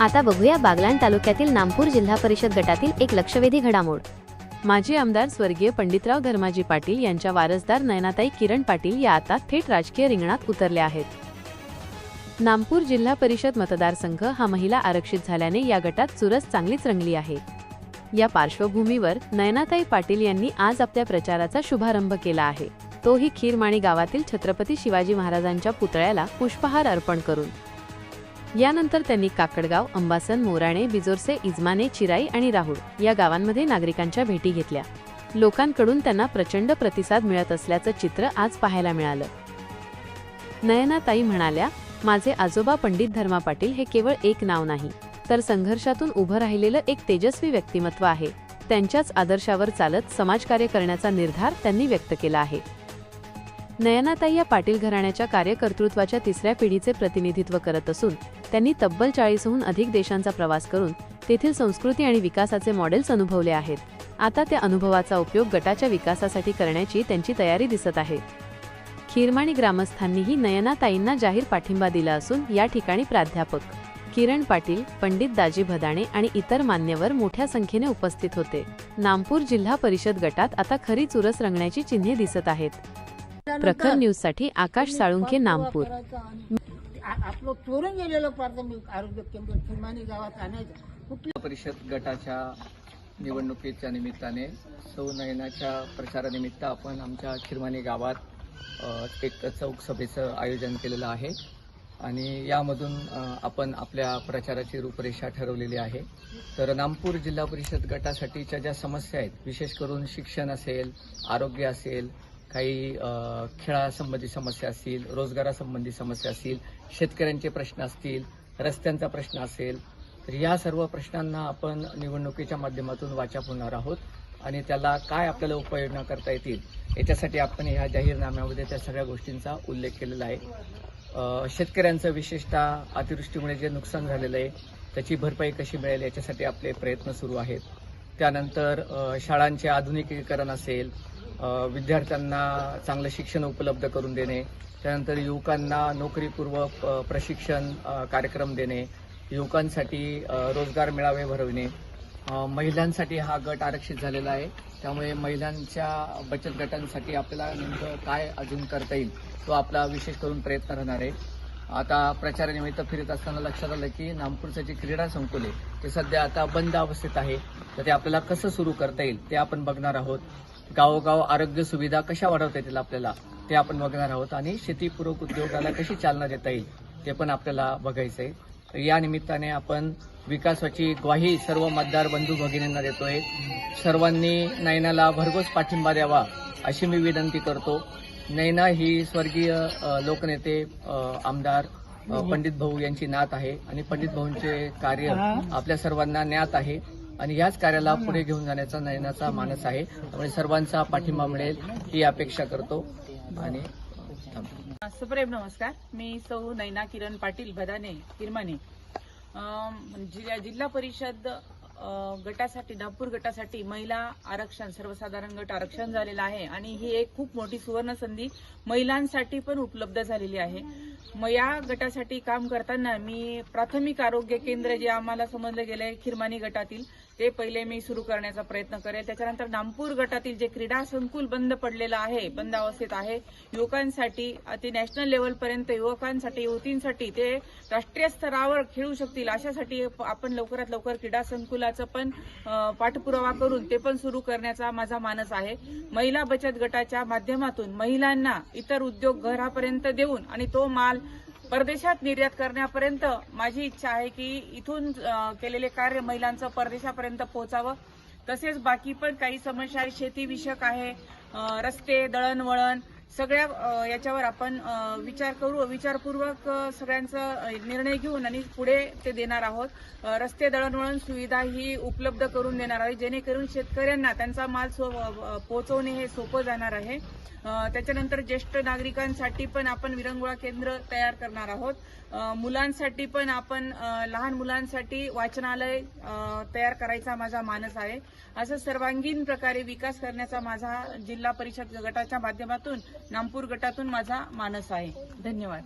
आता बघूया बागलाण तालुक्यातील नामपूर जिल्हा परिषद गटातील एक लक्षवेधी घडामोड. माजी आमदार स्वर्गीय पंडितराव धर्माजी पाटील यांच्या वारसदार नयनाताई किरण पाटील या आता थेट राजकीय रिंगणात उतरल्या आहेत. नामपूर जिल्हा परिषद मतदारसंघ हा महिला आरक्षित झाल्याने या गटात चुरस चांगलीच रंगली आहे. या पार्श्वभूमीवर नयनाताई पाटील यांनी आज आपल्या प्रचाराचा शुभारंभ केला आहे. तोही खीरमाणी गावातील छत्रपती शिवाजी महाराजांच्या पुतळ्याला पुष्पहार अर्पण करून. यानंतर त्यांनी काकडगाव अंबासन मोराणे बिजोरसे इजमाने चिराई आणि राहुल या गावांमध्ये नागरिकांच्या भेटी घेतल्या. लोकांकडून त्यांना प्रचंड प्रतिसाद मिळत असल्याचं चित्र आज पाहायला मिळालं. नयनाताई म्हणाल्या माझे आजोबा पंडित धर्मा पाटील हे केवळ एक नाव नाही तर संघर्षातून उभं राहिलेलं एक तेजस्वी व्यक्तिमत्व आहे. त्यांच्याच आदर्शावर चालत समाजकार्य करण्याचा निर्धार त्यांनी व्यक्त केला आहे. नयनाताई या पाटील घराण्याच्या कार्यकर्तृत्वाच्या तिसऱ्या पिढीचे प्रतिनिधित्व करत असून त्यांनी तब्बल चाळीसहून अधिक देशांचा प्रवास करून तेथील संस्कृती आणि विकासाचे मॉडेल्स अनुभवले आहेत. आता त्या अनुभवाचा उपयोग गटाच्या विकासासाठी करण्याची त्यांची तयारी दिसत आहे. खीरमाणी ग्रामस्थांनीही नयनाताईंना जाहीर पाठिंबा दिला असून या ठिकाणी प्राध्यापक किरण पाटील पंडित दाजी भदाणे आणि इतर मान्यवर मोठ्या संख्येने उपस्थित होते. नामपूर जिल्हा परिषद गटात आता खरी चुरस रंगण्याची चिन्हे दिसत आहेत. प्रखर न्यूजसाठी आकाश साळुंखे नामपूर. आपलं चोरून गेलेलं प्राथमिक आरोग्य केंद्र खिमानी गावात आणायचं. कुठल्या परिषद गटाच्या निवडणुकीच्या निमित्ताने सौ नयनाच्या प्रचारानिमित्त आपण आमच्या खिरमानी गावात एक चौक सभेचं आयोजन केलेलं आहे. आणि यामधून आपण आपल्या प्रचाराची रूपरेषा ठरवलेली आहे. तर नामपूर जिल्हा परिषद गटासाठीच्या ज्या समस्या आहेत विशेष करून शिक्षण असेल आरोग्य असेल काही खेळासंबंधी समस्या असतील रोजगारासंबंधी समस्या असतील शेतकऱ्यांचे प्रश्न असतील रस्त्यांचा प्रश्न असेल तर या सर्व प्रश्नांना आपण निवडणुकीच्या माध्यमातून वाचा फोडणार आहोत आणि त्याला काय आपल्याला उपाययोजना करता येतील याच्यासाठी आपण ह्या जाहीरनाम्यामध्ये त्या सगळ्या गोष्टींचा उल्लेख केलेला आहे. शेतकऱ्यांचं विशेषतः अतिवृष्टीमुळे जे नुकसान झालेलं आहे त्याची भरपाई कशी मिळेल याच्यासाठी आपले प्रयत्न सुरू आहेत. त्यानंतर शाळांचे आधुनिकीकरण असेल विद्यार्थ्यांना चांगलं शिक्षण उपलब्ध करून देणे त्यानंतर युवकांना नोकरीपूर्व प्रशिक्षण कार्यक्रम देणे युवकांसाठी रोजगार मेळावे भरविणे. महिलांसाठी हा गट आरक्षित झालेला आहे. त्यामुळे महिलांच्या बचत गटांसाठी आपल्याला नेमकं काय अजून करता येईल तो आपला विशेष करून प्रयत्न राहणार आहे. आता प्रचारानिमित्त फिरत असताना लक्षात आलं की नागपूरचं जे क्रीडा संकुल आहे ते सध्या आता बंद अवस्थेत आहे. तर ते आपल्याला कसं सुरू करता येईल ते आपण बघणार आहोत. गावोगाव आरोग्य सुविधा कशा वाढवता येतील आपल्याला ते आपण बघणार आहोत आणि शेतीपूरक उद्योगाला कशी चालना देता येईल ते पण आपल्याला बघायचं आहे. तर या निमित्ताने आपण विकासाची ग्वाही सर्व मतदार बंधू भगिनींना देतोय. सर्वांनी नयनाला भरघोस पाठिंबा द्यावा अशी मी विनंती करतो. नैना ही स्वर्गीय लोकनेते आमदार पंडित भाऊ यांची नात आहे आणि पंडित भाऊंचे कार्य आपल्या सर्वांना ज्ञात आहे. आणि याच कार्याला पुढे घेऊन जाण्याचा नयनाचा मानस आहे. त्यामुळे सर्वांचा पाठिंबा मिळेल ही अपेक्षा करतो. आणि सुप्रेम नमस्कार. मी सौ नैना किरण पाटील भदाने किरमाने. जिल्हा म्हणजे जिल्हा परिषद गटासाठी नागपूर गटासाठी महिला आरक्षण सर्वसाधारण गट आरक्षण झालेलं आहे. आणि ही एक खूप मोठी सुवर्ण संधी महिलांसाठी पण उपलब्ध झालेली आहे. मग या गटासाठी काम करताना मी प्राथमिक आरोग्य केंद्र जे आम्हाला समजलं गेलंय खिरमानी गटातील ते पहिले मी सुरू करण्याचा प्रयत्न करेल. त्याच्यानंतर नामपूर गटातील जे क्रीडा संकुल बंद पडलेलं आहे बंद अवस्थेत आहे युवकांसाठी ते नॅशनल लेवलपर्यंत युवकांसाठी युवतींसाठी ते राष्ट्रीय स्तरावर खेळू शकतील अशासाठी आपण लवकरात लवकर क्रीडा संकुलाचं पण पाठपुरावा करून ते पण सुरू करण्याचा माझा मानस आहे. महिला बचत गटाच्या माध्यमातून महिलांना इतर उद्योग घरापर्यंत देऊन आणि तो माल परदेशात निर्यात करण्यापर्यंत माझी इच्छा आहे की इथून केलेले कार्य महिलांचं परदेशापर्यंत पोहोचावं. तसेच बाकी पण काही समस्या आहे शेतीविषयक आहे रस्ते दळणवळण सगळ्या याच्यावर आपण विचार करू विचारपूर्वक सगळ्यांचा निर्णय घेऊन आणि पुढे ते देणार आहोत. रस्ते दळणवळण सुविधा ही उपलब्ध करून देणार आहे जेणेकरून शेतकऱ्यांना त्यांचा माल सो पोहोचवणे हे सोपं जाणार आहे. त्याच्यानंतर ज्येष्ठ नागरिकांसाठी पण आपण विरंगुळा केंद्र तयार करणार आहोत. मुलांसाठी पण आपण लहान मुलांसाठी वाचनालय तयार करायचा माझा मानस आहे. असं सर्वांगीण प्रकारे विकास करण्याचा माझा जिल्हा परिषद गटाच्या माध्यमातून नामपूर गटातून माझा मानस आहे. धन्यवाद.